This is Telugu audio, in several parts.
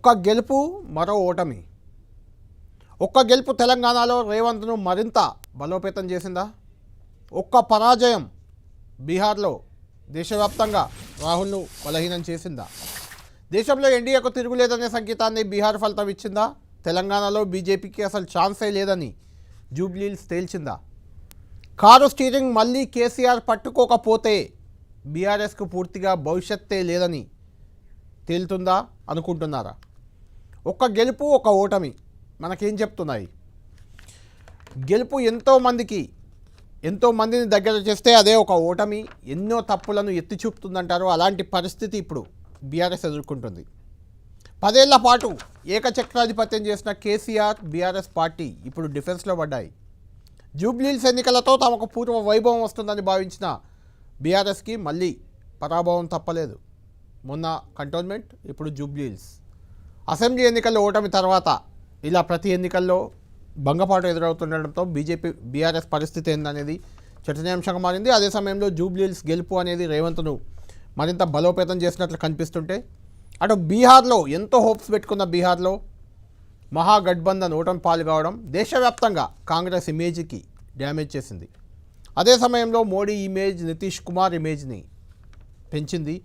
ఒక్క గెలుపు మరో ఓటమి. ఒక్క గెలుపు తెలంగాణలో రేవంత్ను మరింత బలోపేతం చేసిందా? ఒక్క పరాజయం బీహార్లో దేశవ్యాప్తంగా రాహుల్ను బలహీనం చేసిందా? దేశంలో ఎన్డీఏకు తిరుగులేదనే సంకేతాన్ని బీహార్ ఫలితం ఇచ్చిందా? తెలంగాణలో బీజేపీకి అసలు ఛాన్సే లేదని జూబ్లీల్స్ తేల్చిందా? కారు స్టీరింగ్ మళ్ళీ కేసీఆర్ పట్టుకోకపోతే బీఆర్ఎస్కు పూర్తిగా భవిష్యత్తే లేదని తేలుతుందా అనుకుంటున్నారా? ఒక్క గెలుపు ఒక ఓటమి మనకేం చెప్తున్నాయి? గెలుపు ఎంతోమందికి ఎంతోమందిని ఎంతో మందిని దగ్గర చేస్తే అదే ఒక ఓటమి. ఎన్నో తప్పులను ఎత్తి చూపుతుందంటారు అలాంటి పరిస్థితి ఇప్పుడు బీఆర్ఎస్ ఎదుర్కొంటుంది. పదేళ్ళ పాటు ఏకచక్రాధిపత్యం చేసిన కేసీఆర్ బీఆర్ఎస్ పార్టీ ఇప్పుడు డిఫెన్స్లో పడ్డాయి. జూబ్లీల్స్ ఎన్నికలతో తమకు పూర్వ వైభవం వస్తుందని భావించిన బీఆర్ఎస్కి మళ్ళీ పరాభవం తప్పలేదు. మొన్న కంటోన్మెంట్ ఇప్పుడు జూబ్లీల్స్. అసెంబ్లీ ఎన్నికల్లో ఓటమి తర్వాత ఇలా ప్రతి ఎన్నికల్లో భంగపాటు ఎదురవుతుండడంతో బీజేపీ బీఆర్ఎస్ పరిస్థితి ఏందనేది చర్చనీయాంశంగా మారింది. అదే సమయంలో జూబ్లీల్స్ గెలుపు అనేది రేవంత్ను మరింత బలోపేతం చేసినట్లు కనిపిస్తుంటే అటు బీహార్లో ఎంతో హోప్స్ పెట్టుకున్న బీహార్లో మహాగఠబంధన్ ఓటమి పాలు కావడం దేశవ్యాప్తంగా కాంగ్రెస్ ఇమేజ్కి డ్యామేజ్ చేసింది. అదే సమయంలో మోడీ ఇమేజ్ నితీష్ కుమార్ ఇమేజ్ని పెంచింది.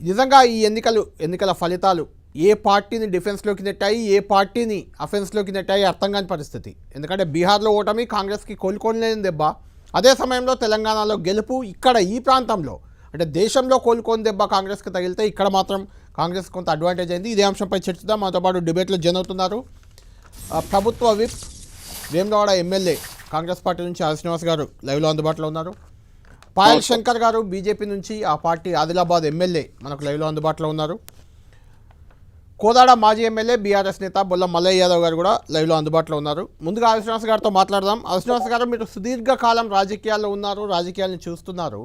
నిజంగా ఈ ఎన్నికలు ఎన్నికల ఫలితాలు ఏ పార్టీని డిఫెన్స్లోకి నెట్టాయి ఏ పార్టీని అఫెన్స్లోకి నెట్టాయి అర్థం కాని పరిస్థితి. ఎందుకంటే బీహార్లో ఓటమి కాంగ్రెస్కి కోలుకోలేని దెబ్బ అదే సమయంలో తెలంగాణలో గెలుపు ఇక్కడ ఈ ప్రాంతంలో. అంటే దేశంలో కోలుకోని దెబ్బ కాంగ్రెస్కి తగిలితే ఇక్కడ మాత్రం కాంగ్రెస్ కొంత అడ్వాంటేజ్ అయింది. ఇదే అంశంపై చర్చిద్దాం. మాతో పాటు డిబేట్లో జన్ అవుతున్నారు. ఆ, ప్రభుత్వ whip Vemulawada MLA Congress party నుంచి ఆర్ శ్రీనివాస్ గారు లైవ్లో అందుబాటులో ఉన్నారు. పాయల్ శంకర్ గారు బీజేపీ నుంచి ఆ పార్టీ ఆదిలాబాద్ ఎమ్మెల్యే మనకు లైవ్లో అందుబాటులో ఉన్నారు. కోదాడ మాజీ ఎమ్మెల్యే బీఆర్ఎస్ నేత బొల్ల మల్లయ్య యాదవ్ గారు కూడా లైవ్లో అందుబాటులో ఉన్నారు. ముందుగా అవిశ్వాస్ గారితో మాట్లాడదాం. అవిశ్వాస్ గారు మీరు సుదీర్ఘకాలం రాజకీయాల్లో ఉన్నారు రాజకీయాలను చూస్తున్నారు.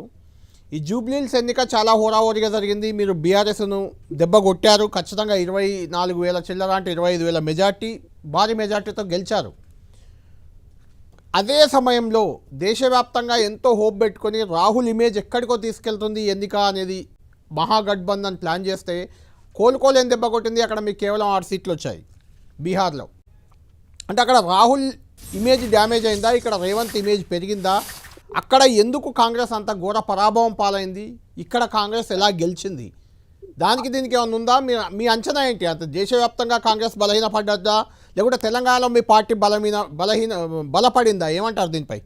ఈ జూబ్లీల్స్ ఎన్నిక చాలా హోరాహోరీగా జరిగింది. మీరు బీఆర్ఎస్ను దెబ్బ కొట్టారు. ఖచ్చితంగా ఇరవై నాలుగు వేల చిల్లర అంటే ఇరవై ఐదు వేల మెజార్టీ భారీ మెజార్టీతో గెలిచారు. అదే సమయంలో దేశవ్యాప్తంగా ఎంతో హోప్ పెట్టుకొని రాహుల్ ఇమేజ్ ఎక్కడికో తీసుకెళ్తుంది ఎన్నిక అనేది మహాగఠబంధన్ ప్లాన్ చేస్తే కోలుకోలేని దెబ్బ కొట్టింది. అక్కడ మీకు కేవలం ఆరు సీట్లు వచ్చాయి బీహార్లో. అంటే అక్కడ రాహుల్ ఇమేజ్ డ్యామేజ్ అయిందా? ఇక్కడ రేవంత్ ఇమేజ్ పెరిగిందా? అక్కడ ఎందుకు కాంగ్రెస్ అంత ఘోర పరాభవం పాలైంది? ఇక్కడ కాంగ్రెస్ ఎలా గెలిచింది? దానికి దీనికి ఏమైనా ఉందా? మీ మీ అంచనా ఏంటి? అంత దేశవ్యాప్తంగా కాంగ్రెస్ బలహీనపడ్డదా? లేకుంటే తెలంగాణలో మీ పార్టీ బలహీన బలహీన బలపడిందా? ఏమంటారు దీనిపై?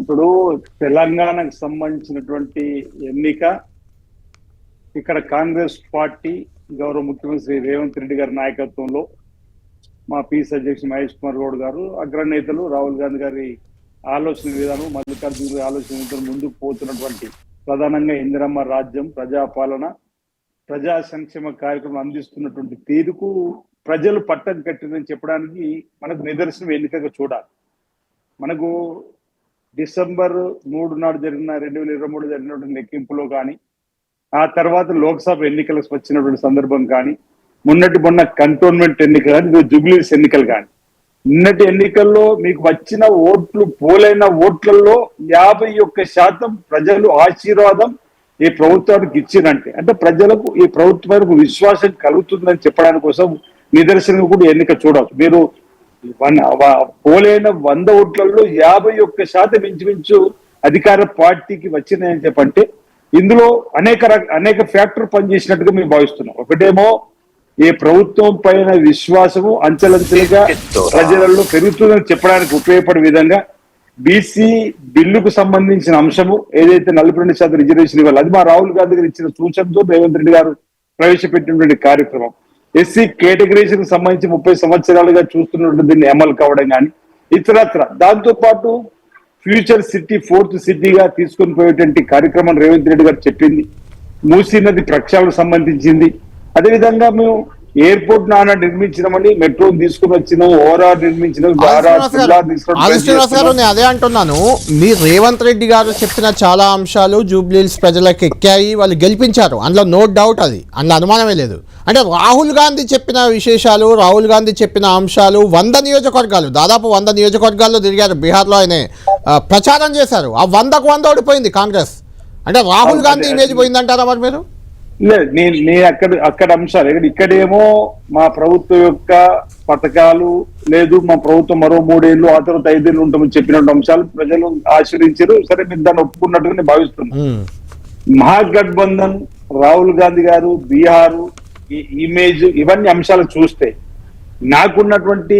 ఇప్పుడు తెలంగాణకు సంబంధించినటువంటి ఎన్నిక ఇక్కడ కాంగ్రెస్ పార్టీ గౌరవ ముఖ్యమంత్రి శ్రీ రేవంత్ రెడ్డి గారి నాయకత్వంలో మా పీస్ అధ్యక్షుడు మహేష్ కుమార్ గౌడ్ గారు అగ్రనేతలు రాహుల్ గాంధీ గారి ఆలోచన విధానం మల్లికార్జున గారి ఆలోచన విధానం ముందుకు పోతున్నటువంటి ప్రధానంగా ఇందిరమ్మ రాజ్యం ప్రజాపాలన ప్రజా సంక్షేమ కార్యక్రమం అందిస్తున్నటువంటి తీరుకు ప్రజలు పట్టం కట్టిందని చెప్పడానికి మనకు నిదర్శనం ఎన్నికగా చూడాలి. మనకు డిసెంబర్ మూడు నాడు జరిగిన రెండు వేల ఇరవై మూడు జరిగినటువంటి లెక్కింపులో కానీ ఆ తర్వాత లోక్సభ ఎన్నికలకు వచ్చినటువంటి సందర్భం కానీ మొన్నటి మొన్న కంటోన్మెంట్ ఎన్నిక కానీ జుబ్లీస్ ఎన్నికలు కానీ. నిన్నటి ఎన్నికల్లో మీకు వచ్చిన ఓట్లు పోలైన ఓట్లలో యాభై ఒక్క శాతం ప్రజలు ఆశీర్వాదం ఈ ప్రభుత్వానికి ఇచ్చినంటే అంటే ప్రజలకు ఈ ప్రభుత్వానికి విశ్వాసం కలుగుతుందని చెప్పడానికి కోసం నిదర్శనం కూడా ఎన్నిక చూడవచ్చు. మీరు వన్- పోలైన వంద ఓట్లలో యాభై ఒక్క శాతం ఇంచుమించు అధికార పార్టీకి వచ్చినాయని చెప్పంటే ఇందులో అనేక రక- అనేక ఫ్యాక్టర్ పనిచేసినట్టుగా మేము భావిస్తున్నాం. ఒకటేమో ఈ ప్రభుత్వం పైన విశ్వాసము అంచెలంచెలుగా ప్రజలలో పెరుగుతుందని చెప్పడానికి ఉపయోగపడే విధంగా బీసీ బిల్లుకు సంబంధించిన అంశము ఏదైతే నలభై రెండు శాతం రిజర్వేషన్ ఇవ్వాలి అది మా రాహుల్ గాంధీ గారు ఇచ్చిన సూచనతో రేవంత్ రెడ్డి గారు ప్రవేశపెట్టినటువంటి కార్యక్రమం. ఎస్సీ కేటగిరీస్కి సంబంధించి ముప్పై సంవత్సరాలుగా చూస్తున్నటువంటి దీన్ని అమలు కావడం కానీ ఇతరత్ర. దాంతో పాటు ఫ్యూచర్ సిటీ ఫోర్త్ సిటీగా తీసుకొని పోయేటువంటి కార్యక్రమం రేవంత్ రెడ్డి గారు చెప్పింది. మూసీ నది ప్రక్షాళనకు సంబంధించింది. అదేవిధంగా మేము ఎయిర్పోర్ట్ నాన్న నిర్మించినామని మెట్రో తీసుకుని వచ్చినాం ఓఆర్ఆర్ నిర్మించినాం అదే అంటున్నాను. మీ రేవంత్ రెడ్డి గారు చెప్పిన చాలా అంశాలు జూబ్లీల్స్ ప్రజలకు ఎక్కాయి వాళ్ళు గెలిపించారు. అందులో నో డౌట్ అది. అందులో అనుమానమే లేదు. అంటే రాహుల్ గాంధీ చెప్పిన విశేషాలు రాహుల్ గాంధీ చెప్పిన అంశాలు వంద నియోజకవర్గాలు దాదాపు వంద నియోజకవర్గాల్లో తిరిగారు. బీహార్లో ఆయన ప్రచారం చేశారు. ఆ వందకు వంద ఓడిపోయింది కాంగ్రెస్. అంటే రాహుల్ గాంధీ ఇమేజ్ పోయిందంటారా మరి మీరు? లేదు నేను నేను అక్కడ అక్కడ అంశాలు. ఇక్కడ ఇక్కడేమో మా ప్రభుత్వం యొక్క పథకాలు లేదు మా ప్రభుత్వం మరో మూడేళ్ళు ఆ తర్వాత ఐదేళ్ళు ఉంటామని చెప్పినట్టు అంశాలు ప్రజలు ఆశ్రయించారు. సరే మీరు దాన్ని ఒప్పుకున్నట్టుగా నేను భావిస్తున్నాను మహాగఠబంధన్ రాహుల్ గాంధీ గారు బీహార్ ఈ ఇమేజ్ ఇవన్నీ అంశాలు చూస్తే నాకున్నటువంటి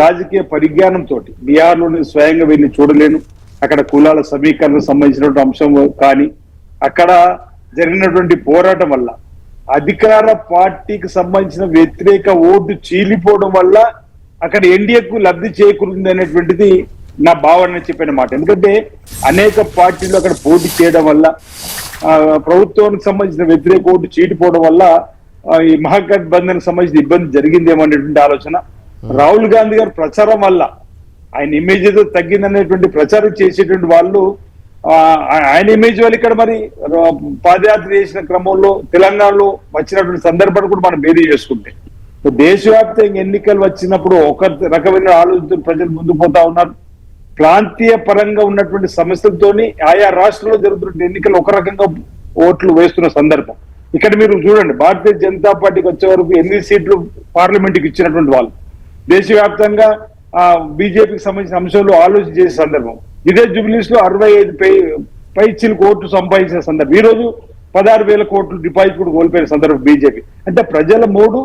రాజకీయ పరిజ్ఞానం తోటి బీహార్లో నేను స్వయంగా వెళ్ళి చూడలేను. అక్కడ కులాల సమీకరణకు సంబంధించినటువంటి అంశం కానీ అక్కడ జరిగినటువంటి పోరాటం వల్ల అధికార పార్టీకి సంబంధించిన వ్యతిరేక ఓటు చీలిపోవడం వల్ల అక్కడ ఎన్డీఏకు లబ్ధి చేకూరింది అనేటువంటిది నా భావన చెప్పిన మాట. ఎందుకంటే అనేక పార్టీలు అక్కడ పోటీ చేయడం వల్ల ప్రభుత్వానికి సంబంధించిన వ్యతిరేక ఓటు చీటిపోవడం వల్ల ఈ మహాగఠబంధన్ సంబంధించిన ఇబ్బంది జరిగిందేమో అనేటువంటి ఆలోచన. రాహుల్ గాంధీ గారి ప్రచారం వల్ల ఆయన ఇమేజ్ ఏదో తగ్గిందనేటువంటి ప్రచారం చేసేటువంటి వాళ్ళు ఆయన ఇమేజ్ వాళ్ళు ఇక్కడ మరి పాదయాత్ర చేసిన క్రమంలో తెలంగాణలో వచ్చినటువంటి సందర్భాన్ని కూడా మనం బేరీ చేసుకుంటే. దేశవ్యాప్తంగా ఎన్నికలు వచ్చినప్పుడు ఒక రకమైన ఆలోచన ప్రజలు ముందుకు పోతా ఉన్నారు. ప్రాంతీయ పరంగా ఉన్నటువంటి సమస్యలతోని ఆయా రాష్ట్రంలో జరుగుతున్న ఎన్నికలు ఒక రకంగా ఓట్లు వేస్తున్న సందర్భం. ఇక్కడ మీరు చూడండి భారతీయ జనతా పార్టీకి వచ్చే వరకు ఎన్ని సీట్లు పార్లమెంట్కి ఇచ్చినటువంటి వాళ్ళు. దేశవ్యాప్తంగా ఆ బీజేపీకి సంబంధించిన అంశంలో ఆలోచన చేసే సందర్భం. ఇదే జూబ్లీస్లో అరవై ఐదు పై పై కోట్లు సంపాదించిన సందర్భం. ఈ రోజు పదహారు వేల కోట్లు డిపాజిట్ కూడా కోల్పోయిన సందర్భం బీజేపీ. అంటే ప్రజల మూడు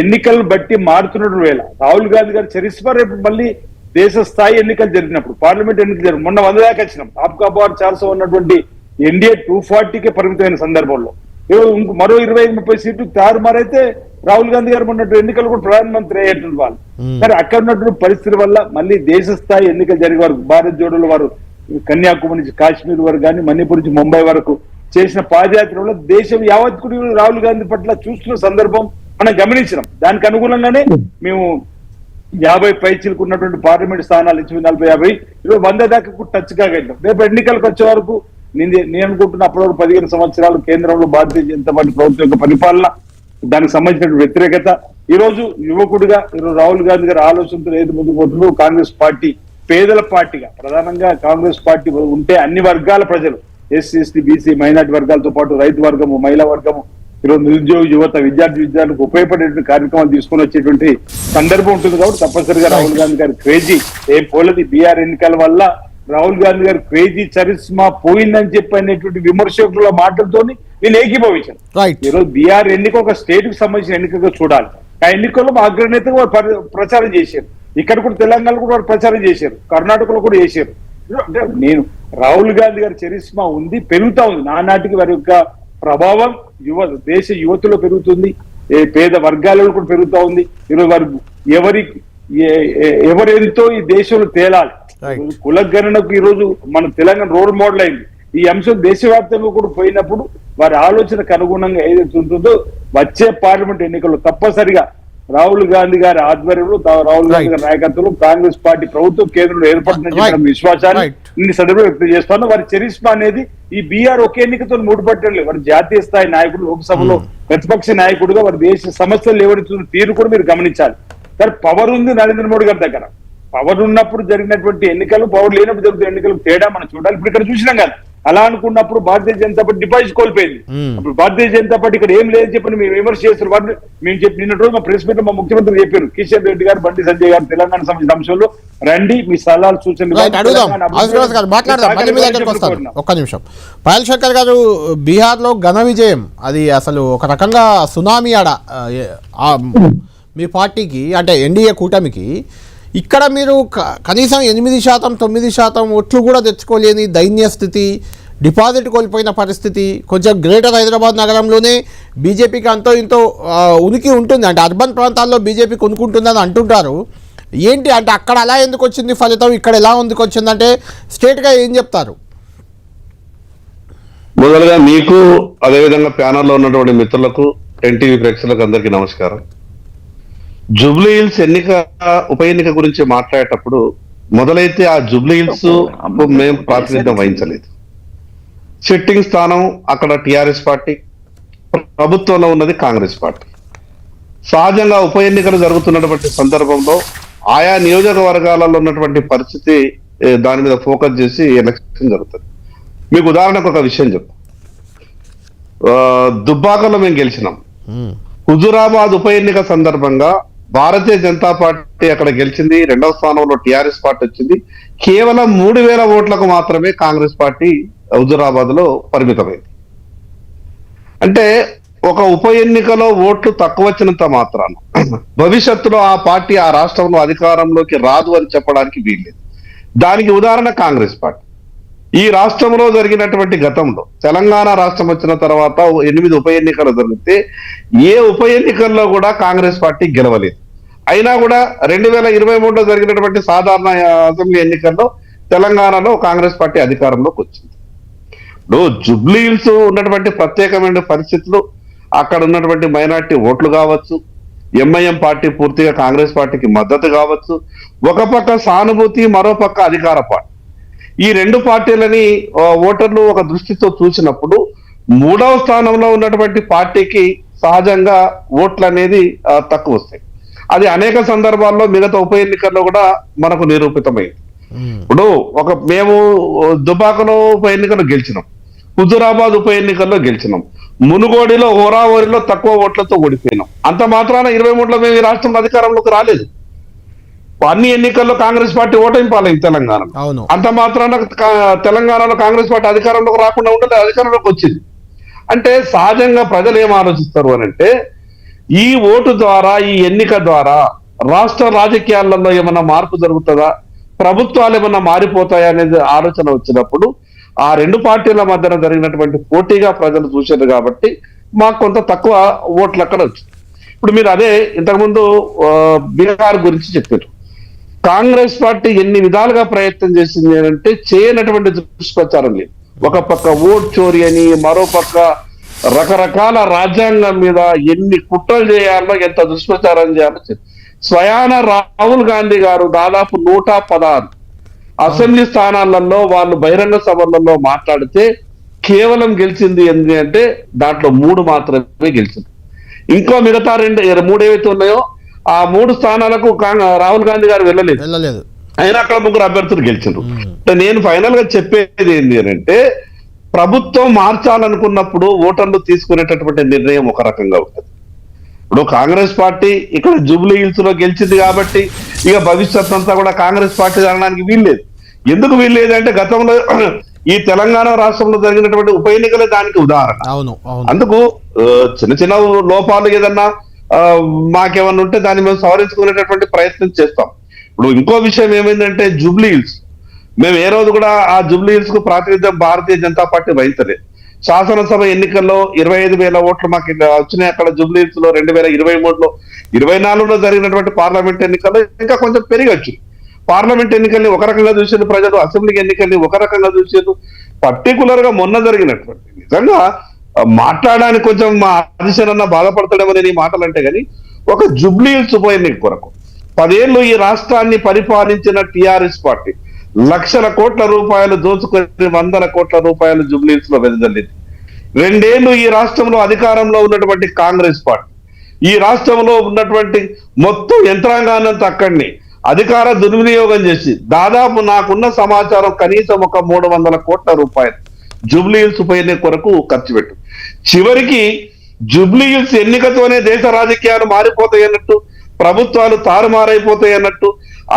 ఎన్నికలను బట్టి మారుతున్న వేళ. రాహుల్ గాంధీ గారు చరిస్మా రేపు మళ్ళీ దేశ స్థాయి ఎన్నికలు జరిగినప్పుడు పార్లమెంట్ ఎన్నికలు జరిగిన మొన్న వంద దాకా వచ్చినాం. ఆప్కా బార్ చార్సో ఉన్నటువంటి ఎన్డీఏ టూ ఫార్టీకే పరిమితమైన సందర్భంలో. మరో ఇరవై ఐదు ముప్పై సీట్లు తారుమారైతే రాహుల్ గాంధీ గారు ఉన్నట్టు ఎన్నికలు కూడా ప్రధానమంత్రి అయ్యేటువంటి వాళ్ళు. మరి అక్కడ ఉన్నటువంటి పరిస్థితుల వల్ల మళ్ళీ దేశ స్థాయి ఎన్నికలు జరిగే వరకు భారత్ జోడోల వారు కన్యాకుమారి నుంచి కాశ్మీర్ వరకు కానీ మణిపూర్ నుంచి ముంబై వరకు చేసిన పాదయాత్ర వల్ల దేశం యావత్ కూడా రాహుల్ గాంధీ పట్ల చూస్తున్న సందర్భం మనం గమనించినాం. దానికి అనుగుణంగానే మేము యాభై పైచీలకు ఉన్నటువంటి పార్లమెంట్ స్థానాలు ఇచ్చి నలభై యాభై ఈరోజు వంద దాకా టచ్ కాగలిగాం రేపు ఎన్నికలకు వచ్చే వరకు నేను నేను అనుకుంటున్న అప్పటివరకు పదిహేను సంవత్సరాలు కేంద్రంలో భారతీయ జనతా పార్టీ ప్రభుత్వం యొక్క పరిపాలన దానికి సంబంధించిన వ్యతిరేకత. ఈ రోజు యువకుడిగా ఈరోజు రాహుల్ గాంధీ గారి ఆలోచనతో ఏది ముందుకు పోతుందో కాంగ్రెస్ పార్టీ పేదల పార్టీగా ప్రధానంగా కాంగ్రెస్ పార్టీ ఉంటే అన్ని వర్గాల ప్రజలు ఎస్సీ ఎస్టీ బీసీ మైనార్టీ వర్గాలతో పాటు రైతు వర్గము మహిళా వర్గము ఈరోజు నిరుద్యోగ యువత విద్యార్థి విద్యార్థులకు ఉపయోగపడేటువంటి కార్యక్రమాలు తీసుకొని వచ్చేటువంటి సందర్భం ఉంటుంది కాబట్టి తప్పనిసరిగా రాహుల్ గాంధీ గారి క్రేజీ ఏం పోలేదు. బీఆర్ ఎన్నికల వల్ల రాహుల్ గాంధీ గారి క్రేజీ చరిస్మా పోయిందని చెప్పి అనేటువంటి విమర్శకుల మాటలతోని నేను ఏకీభవించాను రైట్ ఈరోజు బీఆర్ ఎన్నిక ఒక స్టేట్కి సంబంధించిన ఎన్నికగా చూడాలి. ఆ ఎన్నికల్లో మా అగ్రనేతగా ప్రచారం చేశారు. ఇక్కడ కూడా తెలంగాణలో కూడా వారు ప్రచారం చేశారు. కర్ణాటకలో కూడా చేశారు. నేను రాహుల్ గాంధీ గారి చరిస్మా ఉంది పెరుగుతా ఉంది. నానాటికి వారి యొక్క ప్రభావం యువ దేశ యువతలో పెరుగుతుంది. పేద వర్గాలలో కూడా పెరుగుతా ఉంది. ఈరోజు వారు ఎవరి ఎవరెంతో ఈ దేశంలో తేలాలి. Right. కుల గణనకు ఈ రోజు మన తెలంగాణ రోల్ మోడల్ అయింది. ఈ అంశం దేశవ్యాప్తంగా కూడా పోయినప్పుడు వారి ఆలోచనకు అనుగుణంగా ఏదైతే ఉంటుందో వచ్చే పార్లమెంట్ ఎన్నికల్లో తప్పనిసరిగా రాహుల్ గాంధీ గారి ఆధ్వర్యంలో తా- రాహుల్ గాంధీ గారి నాయకత్వంలో కాంగ్రెస్ పార్టీ ప్రభుత్వం కేంద్రంలో. చెప్పిన విశ్వాసాన్ని సందర్భంలో వ్యక్తం చేస్తాను వారి చరిస్మా అనేది ఈ బీఆర్ ఒకే ఎన్నికతో ముడిపట్టడం లేదు వారి జాతీయ స్థాయి నాయకుడు లోక్సభలో ప్రతిపక్ష నాయకుడుగా వారి దేశ సమస్యలు లేవనెత్తున్న తీరు కూడా మీరు గమనించాలి. సార్ పవర్ ఉంది నరేంద్ర మోడీ గారి దగ్గర. పవర్ ఉన్నప్పుడు జరిగినటువంటి ఎన్నికలు పవర్ లేనప్పుడు జరుగుతున్న ఎన్నికలు తేడా మనం చూడాలి. ఇప్పుడు ఇక్కడ చూసినాం కదా అలా అనుకున్నప్పుడు భారతీయ జనతా పార్టీ డిపాజిట్ కోల్పోయింది. అప్పుడు భారతీయ జనతా పార్టీ ఇక్కడ ఏం లేదని చెప్పి మేము విమర్శ చేస్తున్నారు వారిని మేము చెప్పి నిన్న రోజు మా ప్రెస్ మీట్లో మా ముఖ్యమంత్రి చెప్పారు. కిషన్ రెడ్డి గారు బండి సంజయ్ గారు తెలంగాణ సంబంధించిన అంశంలో రండి మీ సలహాలు సూచనలు. ఒక్క నిమిషం. పాయల్ శంకర్ గారు బీహార్లో ఘన విజయం. అది అసలు ఒక రకంగా సునామీ ఆడ మీ పార్టీకి అంటే ఎన్డీఏ కూటమికి ఇక్కడ మీరు క- కనీసం ఎనిమిది శాతం తొమ్మిది శాతం ఓట్లు కూడా తెచ్చుకోలేని దైన్య స్థితి డిపాజిట్ కోల్పోయిన పరిస్థితి కొంచెం గ్రేటర్ హైదరాబాద్ నగరంలోనే బీజేపీకి అంతో ఇంతో ఉనికి ఉంటుంది. అంటే అర్బన్ ప్రాంతాల్లో బీజేపీ కొనుక్కుంటుందని అంటుంటారు. ఏంటి అంటే అక్కడ అలా ఎందుకు వచ్చింది ఫలితం? ఇక్కడ ఎలా ఎందుకు వచ్చిందంటే స్టేట్గా ఏం చెప్తారు? మొదలుగా మీకు అదేవిధంగా ప్యానల్లో ఉన్నటువంటి మిత్రులకు ఎన్టీవీ ప్రేక్షకులకు అందరికీ నమస్కారం. జూబ్లీ హిల్స్ ఎన్నిక ఉప ఎన్నిక గురించి మాట్లాడేటప్పుడు మొదలైతే ఆ జూబ్లీ హిల్స్ మేము ప్రాతినిధ్యం వహించలేదు. సిట్టింగ్ స్థానం అక్కడ టిఆర్ఎస్ పార్టీ ప్రభుత్వంలో ఉన్నది కాంగ్రెస్ పార్టీ. సహజంగా ఉప ఎన్నికలు జరుగుతున్నటువంటి సందర్భంలో ఆయా నియోజకవర్గాలలో ఉన్నటువంటి పరిస్థితి దాని మీద ఫోకస్ చేసి ఎలక్షన్ జరుగుతుంది. మీకు ఉదాహరణకు ఒక విషయం చెప్తా. ఆ, దుబ్బాకలో మేము గెలిచినాం. హుజురాబాద్ ఉప ఎన్నిక సందర్భంగా భారతీయ జనతా పార్టీ అక్కడ గెలిచింది రెండవ స్థానంలో టిఆర్ఎస్ పార్టీ వచ్చింది. కేవలం మూడు వేల ఓట్లకు మాత్రమే కాంగ్రెస్ పార్టీ హుజురాబాద్లో పరిమితమైంది. అంటే ఒక ఉప ఎన్నికలో ఓట్లు తక్కువ వచ్చినంత మాత్రాన భవిష్యత్తులో ఆ పార్టీ ఆ రాష్ట్రంలో అధికారంలోకి రాదు అని చెప్పడానికి వీల్లేదు. దానికి ఉదాహరణ కాంగ్రెస్ పార్టీ. ఈ రాష్ట్రంలో జరిగినటువంటి గతంలో తెలంగాణ రాష్ట్రం వచ్చిన తర్వాత ఎనిమిది ఉప ఎన్నికలు జరిగితే ఏ ఉప ఎన్నికల్లో కూడా కాంగ్రెస్ పార్టీ గెలవలేదు. అయినా కూడా రెండు వేల ఇరవై మూడులో జరిగినటువంటి సాధారణ అసెంబ్లీ ఎన్నికల్లో తెలంగాణలో కాంగ్రెస్ పార్టీ అధికారంలోకి వచ్చింది. ఇప్పుడు జుబ్లీ హిల్స్ ఉన్నటువంటి ప్రత్యేకమైన పరిస్థితులు అక్కడ ఉన్నటువంటి మైనార్టీ ఓట్లు కావచ్చు ఎంఐఎం పార్టీ పూర్తిగా కాంగ్రెస్ పార్టీకి మద్దతు కావచ్చు ఒక పక్క సానుభూతి మరో పక్క అధికార పార్టీ. ఈ రెండు పార్టీలని ఓటర్లు ఒక దృష్టితో చూసినప్పుడు మూడవ స్థానంలో ఉన్నటువంటి పార్టీకి సహజంగా ఓట్లు అనేది తక్కువ వస్తాయి. అది అనేక సందర్భాల్లో మిగతా ఉప ఎన్నికల్లో కూడా మనకు నిరూపితమైంది. ఇప్పుడు ఒక మేము దుబాకలో ఉప ఎన్నికల్లో గెలిచినాం. హుజురాబాద్ ఉప ఎన్నికల్లో గెలిచినాం. మునుగోడిలో హోరావోరిలో తక్కువ ఓట్లతో ఓడిపోయినాం. అంత మాత్రాన ఇరవై మూడులో మేము ఈ రాష్ట్రంలో అధికారంలోకి రాలేదు. అన్ని ఎన్నికల్లో కాంగ్రెస్ పార్టీ ఓటమి తెలంగాణ అవును. అంత మాత్రాన తెలంగాణలో కాంగ్రెస్ పార్టీ అధికారంలోకి రాకుండా ఉండదు అధికారంలోకి వచ్చింది. అంటే సహజంగా ప్రజలు ఏం ఆలోచిస్తారు అని అంటే ఈ ఓటు ద్వారా ఈ ఎన్నిక ద్వారా రాష్ట్ర రాజకీయాలలో ఏమన్నా మార్పు జరుగుతుందా? ప్రభుత్వాలు ఏమన్నా మారిపోతాయా అనేది ఆలోచన వచ్చినప్పుడు ఆ రెండు పార్టీల మధ్యన జరిగినటువంటి పోటీగా ప్రజలు చూశారు కాబట్టి మాకు కొంత తక్కువ ఓట్లు అక్కడ వచ్చింది. ఇప్పుడు మీరు అదే ఇంతకుముందు బీహార్ గురించి చెప్పారు. కాంగ్రెస్ పార్టీ ఎన్ని విధాలుగా ప్రయత్నం చేసింది అని అంటే చేయనటువంటి దుష్ప్రచారం లేదు. ఒక పక్క ఓట్ చోరీ అని మరో పక్క రకరకాల రాజ్యాంగం మీద ఎన్ని కుట్రలు చేయాలో ఎంత దుష్ప్రచారం చేయాలో స్వయాన రాహుల్ గాంధీ గారు దాదాపు నూట పదహారు అసెంబ్లీ స్థానాలలో వాళ్ళు బహిరంగ సభలలో మాట్లాడితే కేవలం గెలిచింది ఏంటి అంటే దాంట్లో మూడు మాత్రమే గెలిచింది. ఇంకో మిగతా రెండు మూడు ఏవైతే ఉన్నాయో ఆ మూడు స్థానాలకు రాహుల్ గాంధీ గారు వెళ్ళలేదు. వెళ్ళలేదు. అయినా అక్కడ ముగ్గురు అభ్యర్థులు గెలిచారు మ్మ్. అంటే నేను ఫైనల్గా చెప్పేది ఏంటి అని అంటే ప్రభుత్వం మార్చాలనుకున్నప్పుడు ఓటర్లు తీసుకునేటటువంటి నిర్ణయం ఒక రకంగా ఉంటుంది ఇప్పుడు కాంగ్రెస్ పార్టీ ఇక్కడ జూబ్లీ హిల్స్లో గెలిచింది కాబట్టి ఇక భవిష్యత్ అంతా కూడా కాంగ్రెస్ పార్టీ అనడానికి వీల్లేదు. ఎందుకు వీల్లేదు అంటే గతంలో ఈ తెలంగాణ రాష్ట్రంలో జరిగినటువంటి ఉప ఎన్నికలే దానికి ఉదాహరణ. అవును అందుకు చిన్న చిన్న లోపాలు ఏదన్నా మాకేమన్నా ఉంటే దాన్ని మేము సవరించుకునేటటువంటి ప్రయత్నం చేస్తాం. ఇప్పుడు ఇంకో విషయం ఏమైందంటే జూబ్లీ హిల్స్. మేము ఏ రోజు కూడా ఆ జూబ్లీ హిల్స్కు ప్రాతినిధ్యం భారతీయ జనతా పార్టీ వహించలేదు శాసనసభ ఎన్నికల్లో ఇరవై ఐదు వేల ఓట్లు మాకు వచ్చినాయి. అక్కడ జూబ్లీ హిల్స్లో రెండు వేల ఇరవై మూడులో ఇరవై నాలుగులో జరిగినటువంటి పార్లమెంట్ ఎన్నికల్లో ఇంకా కొంచెం పెరిగొచ్చు. పార్లమెంట్ ఎన్నికల్ని ఒక రకంగా చూసేది ప్రజలు అసెంబ్లీ ఎన్నికల్ని ఒక రకంగా చూసేది పర్టికులర్గా మొన్న జరిగినటువంటి నిజంగా మాట్లాడడానికి కొంచెం మా అన్న బాధపడతాడేమో నేను ఈ మాటలు అంటే కానీ ఒక జుబ్లీ హిల్స్ ఉప ఎన్నిక కొరకు. పదేళ్ళు ఈ రాష్ట్రాన్ని పరిపాలించిన టిఆర్ఎస్ పార్టీ లక్షల కోట్ల రూపాయలు దోచుకొని వందల కోట్ల రూపాయలు జుబ్లీస్లో వెదజల్లింది. రెండేళ్ళు ఈ రాష్ట్రంలో అధికారంలో ఉన్నటువంటి కాంగ్రెస్ పార్టీ. ఈ రాష్ట్రంలో ఉన్నటువంటి మొత్తం యంత్రాంగాన్ని అక్కడిని అధికార దుర్వినియోగం చేసి దాదాపు నాకున్న సమాచారం కనీసం ఒక మూడు వందల కోట్ల రూపాయలు. జూబ్లీ హిల్స్ ఉప ఎన్నిక కొరకు ఖర్చు పెట్టు. చివరికి జూబ్లీ హిల్స్ ఎన్నికతోనే దేశ రాజకీయాలు మారిపోతాయి అన్నట్టు ప్రభుత్వాలు తారుమారైపోతాయి అన్నట్టు